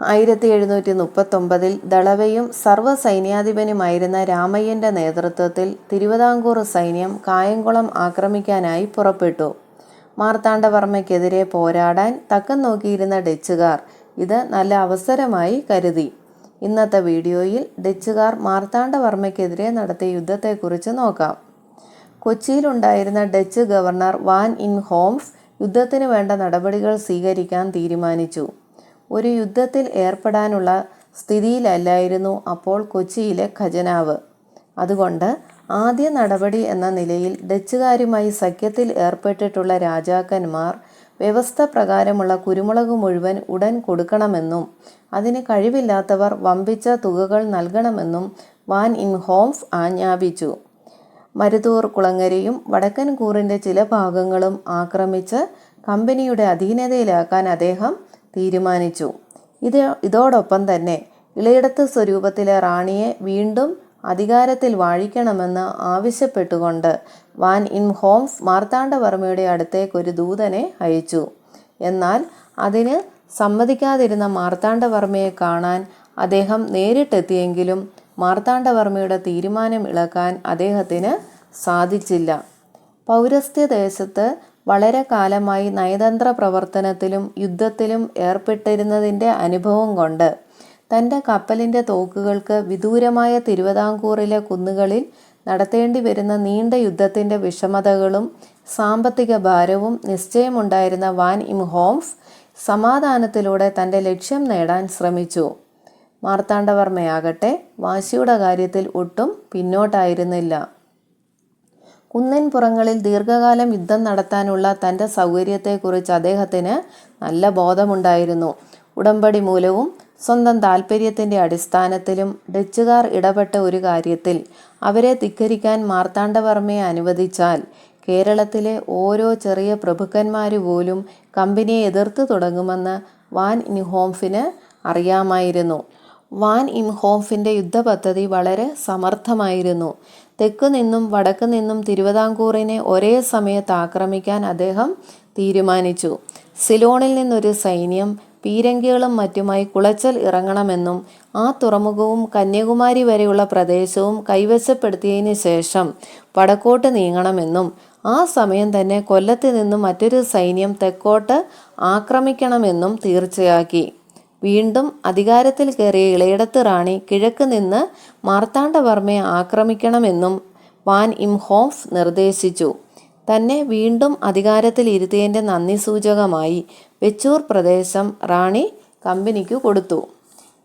ആയിരത്തി എഴുന്നൂറ്റി മുപ്പത്തൊമ്പതിൽ ദളവയും സർവസൈന്യാധിപനുമായിരുന്ന രാമയ്യന്റെ നേതൃത്വത്തിൽ തിരുവിതാംകൂർ സൈന്യം കായംകുളം ആക്രമിക്കാനായി പുറപ്പെട്ടു. മാർത്താണ്ഡവർമ്മയ്ക്കെതിരെ പോരാടാൻ തക്കം നോക്കിയിരുന്ന ഡച്ചുകാർ ഇത് നല്ല അവസരമായി കരുതി. ഇന്നത്തെ വീഡിയോയിൽ ഡച്ചുകാർ മാർത്താണ്ഡവർമ്മയ്ക്കെതിരെ നടത്തിയ യുദ്ധത്തെക്കുറിച്ച് നോക്കാം. കൊച്ചിയിലുണ്ടായിരുന്ന Dutch governor Van in Holmes യുദ്ധത്തിന് വേണ്ട നടപടികൾ സ്വീകരിക്കാൻ തീരുമാനിച്ചു. ഒരു യുദ്ധത്തിൽ ഏർപ്പെടാനുള്ള സ്ഥിതിയിലല്ലായിരുന്നു അപ്പോൾ കൊച്ചിയിലെ ഖജനാവ്. അതുകൊണ്ട് ആദ്യ നടപടി എന്ന നിലയിൽ ഡച്ചുകാരുമായി സഖ്യത്തിൽ ഏർപ്പെട്ടിട്ടുള്ള രാജാക്കന്മാർ വ്യവസ്ഥ പ്രകാരമുള്ള കുരുമുളക് മുഴുവൻ ഉടൻ കൊടുക്കണമെന്നും അതിന് കഴിവില്ലാത്തവർ വമ്പിച്ച തുകകൾ നൽകണമെന്നും വാൻ ഇൻ ഹോംഫ് ആജ്ഞാപിച്ചു. മരുതൂർ കുളങ്ങരയും വടക്കൻ കൂറിന്റെ ചില ഭാഗങ്ങളും ആക്രമിച്ച് കമ്പനിയുടെ അധീനതയിലാക്കാൻ അദ്ദേഹം തീരുമാനിച്ചു. ഇത് ഇതോടൊപ്പം തന്നെ ഇളയിടത്ത് സ്വരൂപത്തിലെ റാണിയെ വീണ്ടും അധികാരത്തിൽ വാഴിക്കണമെന്ന് ആവശ്യപ്പെട്ടുകൊണ്ട് വാൻ ഇൻ ഹോംസ് മാർത്താണ്ഡവർമ്മയുടെ അടുത്തേക്ക് ഒരു ദൂതനെ അയച്ചു. എന്നാൽ അതിന് സമ്മതിക്കാതിരുന്ന മാർത്താണ്ഡവർമ്മയെ കാണാൻ അദ്ദേഹം നേരിട്ടെത്തിയെങ്കിലും മാർത്താണ്ഡവർമ്മയുടെ തീരുമാനം ഇളക്കാൻ അദ്ദേഹത്തിന് സാധിച്ചില്ല. പൗരസ്ത്യദേശത്ത് വളരെ കാലമായി നയതന്ത്ര പ്രവർത്തനത്തിലും യുദ്ധത്തിലും ഏർപ്പെട്ടിരുന്നതിന്റെ അനുഭവം കൊണ്ട് തന്റെ കപ്പലിന്റെ തോക്കുകൾക്ക് വിദൂരമായ തിരുവിതാംകൂറിലെ കുന്നുകളിൽ നടത്തേണ്ടി വരുന്ന നീണ്ട യുദ്ധത്തിന്റെ വിഷമതകളും സാമ്പത്തിക ഭാരവും നിശ്ചയമുണ്ടായിരുന്ന വാൻ ഇം ഹോംസ് സമാധാനത്തിലൂടെ തന്റെ ലക്ഷ്യം നേടാൻ ശ്രമിച്ചു. മാർത്താണ്ഡവർമ്മയാകട്ടെ വാശിയുടെ കാര്യത്തിൽ ഒട്ടും പിന്നോട്ടായിരുന്നില്ല. കുന്നിൻപുറങ്ങളിൽ ദീർഘകാലം യുദ്ധം നടത്താനുള്ള തന്റെ സൗകര്യത്തെക്കുറിച്ച് അദ്ദേഹത്തിന് നല്ല ബോധമുണ്ടായിരുന്നു. ഉടമ്പടി മൂലവും സ്വന്തം താൽപ്പര്യത്തിന്റെ അടിസ്ഥാനത്തിലും ഡച്ചുകാർ ഇടപെട്ട ഒരു കാര്യത്തിൽ അവരെ ധിക്കരിക്കാൻ മാർത്താണ്ഡവർമ്മയെ അനുവദിച്ചാൽ കേരളത്തിലെ ഓരോ ചെറിയ പ്രഭുക്കന്മാരുപോലും കമ്പനിയെ എതിർത്ത് തുടങ്ങുമെന്ന് വാൻ ഇൻ ഹോംഫിന് അറിയാമായിരുന്നു. വാൻ ഇൻ ഹോംഫിന്റെ യുദ്ധപദ്ധതി വളരെ സമർത്ഥമായിരുന്നു. തെക്ക് നിന്നും വടക്ക് നിന്നും തിരുവിതാംകൂറിനെ ഒരേ സമയത്ത് ആക്രമിക്കാൻ അദ്ദേഹം തീരുമാനിച്ചു. സിലോണിൽ നിന്നൊരു സൈന്യം പീരങ്കികളും മറ്റുമായി കുളച്ചൽ ഇറങ്ങണമെന്നും ആ തുറമുഖവും കന്യാകുമാരി വരെയുള്ള പ്രദേശവും കൈവശപ്പെടുത്തിയതിനു ശേഷം വടക്കോട്ട് നീങ്ങണമെന്നും ആ സമയം തന്നെ കൊല്ലത്ത് നിന്നും മറ്റൊരു സൈന്യം തെക്കോട്ട് ആക്രമിക്കണമെന്നും തീർച്ചയാക്കി. വീണ്ടും അധികാരത്തിൽ കയറിയ ഇളയിടത്ത് റാണി കിഴക്ക് നിന്ന് മാർത്താണ്ഡവർമ്മയെ ആക്രമിക്കണമെന്നും വാൻ ഇംഹോഫ് ഹോംഫ് നിർദ്ദേശിച്ചു. തന്നെ വീണ്ടും അധികാരത്തിൽ ഇരുത്തിയതിന്റെ നന്ദി സൂചകമായി വെച്ചൂർ പ്രദേശം റാണി കമ്പനിക്ക് കൊടുത്തു.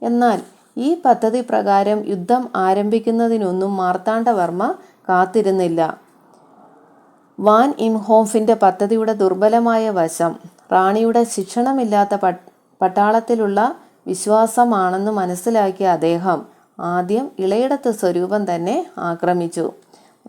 എന്നാൽ ഈ പദ്ധതി പ്രകാരം യുദ്ധം ആരംഭിക്കുന്നതിനൊന്നും മാർത്താണ്ഡവർമ്മ കാത്തിരുന്നില്ല. വാൻ ഇംഹോഫിന്റെ പദ്ധതിയുടെ ദുർബലമായ വശം റാണിയുടെ ശിക്ഷണമില്ലാത്ത പട്ടാളത്തിലുള്ള വിശ്വാസമാണെന്ന് മനസ്സിലാക്കിയ അദ്ദേഹം ആദ്യം ഇളയിടത്ത് സ്വരൂപം തന്നെ ആക്രമിച്ചു.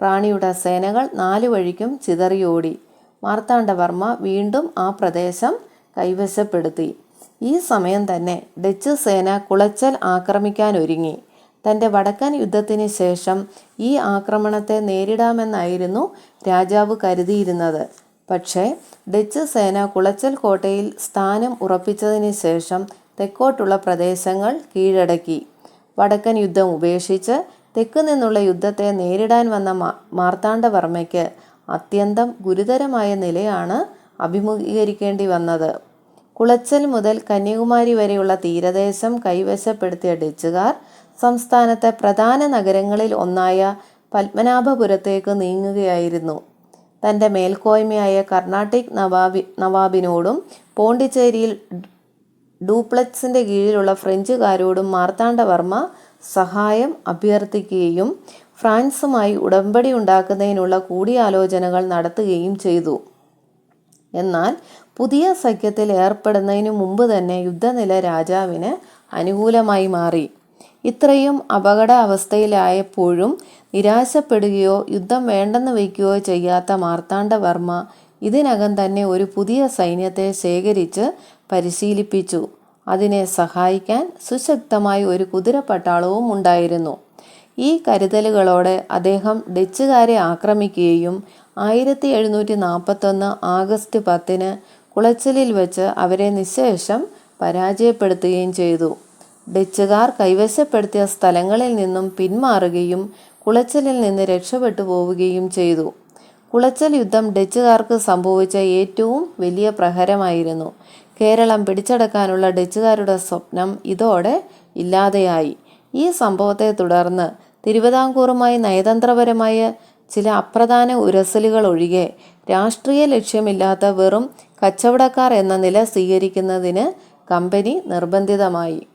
റാണിയുടെ സേനകൾ നാലു വഴിക്കും ചിതറിയോടി. മാർത്താണ്ഡവർമ്മ വീണ്ടും ആ പ്രദേശം കൈവശപ്പെടുത്തി. ഈ സമയം തന്നെ ഡച്ച് സേന കുളച്ചൽ ആക്രമിക്കാനൊരുങ്ങി. തന്റെ വടക്കൻ യുദ്ധത്തിന് ശേഷം ഈ ആക്രമണത്തെ നേരിടാമെന്നായിരുന്നു രാജാവ് കരുതിയിരുന്നത്. പക്ഷേ ഡച്ച് സേന കുളച്ചൽ കോട്ടയിൽ സ്ഥാനം ഉറപ്പിച്ചതിന് ശേഷം തെക്കോട്ടുള്ള പ്രദേശങ്ങൾ കീഴടക്കി. വടക്കൻ യുദ്ധം ഉപേക്ഷിച്ച് തെക്ക് നിന്നുള്ള യുദ്ധത്തെ നേരിടാൻ വന്ന മാർത്താണ്ഡവർമ്മയ്ക്ക് അത്യന്തം ഗുരുതരമായ നിലയാണ് അഭിമുഖീകരിക്കേണ്ടി വന്നത്. കുളച്ചൽ മുതൽ കന്യാകുമാരി വരെയുള്ള തീരദേശം കൈവശപ്പെടുത്തിയ ഡച്ചുകാർ സംസ്ഥാനത്തെ പ്രധാന നഗരങ്ങളിൽ ഒന്നായ പത്മനാഭപുരത്തേക്ക് നീങ്ങുകയായിരുന്നു. തന്റെ മേൽക്കോയ്മയായ കർണാട്ടിക് നവാബി നവാബിനോടും പോണ്ടിച്ചേരിയിൽ ഡൂപ്ലക്സിന്റെ കീഴിലുള്ള ഫ്രഞ്ചുകാരോടും മാർത്താണ്ഡവർമ്മ സഹായം അഭ്യർത്ഥിക്കുകയും ഫ്രാൻസുമായി ഉടമ്പടി ഉണ്ടാക്കുന്നതിനുള്ള കൂടിയാലോചനകൾ നടത്തുകയും ചെയ്തു. എന്നാൽ പുതിയ സഖ്യത്തിൽ ഏർപ്പെടുന്നതിനു മുമ്പ് തന്നെ യുദ്ധനില രാജാവിന് അനുകൂലമായി മാറി. ഇത്രയും അപകടാവസ്ഥയിലായപ്പോഴും നിരാശപ്പെടുകയോ യുദ്ധം വേണ്ടെന്ന് വയ്ക്കുകയോ ചെയ്യാത്ത മാർത്താണ്ഡവർമ്മ ഇതിനകം തന്നെ ഒരു പുതിയ സൈന്യത്തെ ശേഖരിച്ച് പരിശീലിപ്പിച്ചു. അതിനെ സഹായിക്കാൻ സുശക്തമായ ഒരു കുതിരപ്പട്ടാളവും ഉണ്ടായിരുന്നു. ഈ കരുതലുകളോടെ അദ്ദേഹം ഡച്ചുകാരെ ആക്രമിക്കുകയും ആയിരത്തി എഴുന്നൂറ്റി നാൽപ്പത്തൊന്ന് ആഗസ്റ്റ് പത്തിന് കുളച്ചലിൽ വെച്ച് അവരെ നിശേഷം പരാജയപ്പെടുത്തുകയും ചെയ്തു ഡച്ചുകാർ കൈവശപ്പെടുത്തിയ സ്ഥലങ്ങളിൽ നിന്നും പിന്മാറുകയും കുളച്ചലിൽ നിന്ന് രക്ഷപ്പെട്ടു പോവുകയും ചെയ്തു. കുളച്ചൽ യുദ്ധം ഡച്ചുകാർക്ക് സംഭവിച്ച ഏറ്റവും വലിയ പ്രഹരമായിരുന്നു. കേരളം പിടിച്ചടക്കാനുള്ള ഡച്ചുകാരുടെ സ്വപ്നം ഇതോടെ ഇല്ലാതെയായി. ഈ സംഭവത്തെ തുടർന്ന് തിരുവിതാംകൂറുമായി നയതന്ത്രപരമായ ചില അപ്രധാന ഉരസലുകൾ ഒഴികെ രാഷ്ട്രീയ ലക്ഷ്യമില്ലാത്ത വെറും കച്ചവടക്കാർ എന്ന നില സ്വീകരിക്കുന്നതിന് കമ്പനി നിർബന്ധിതമായി.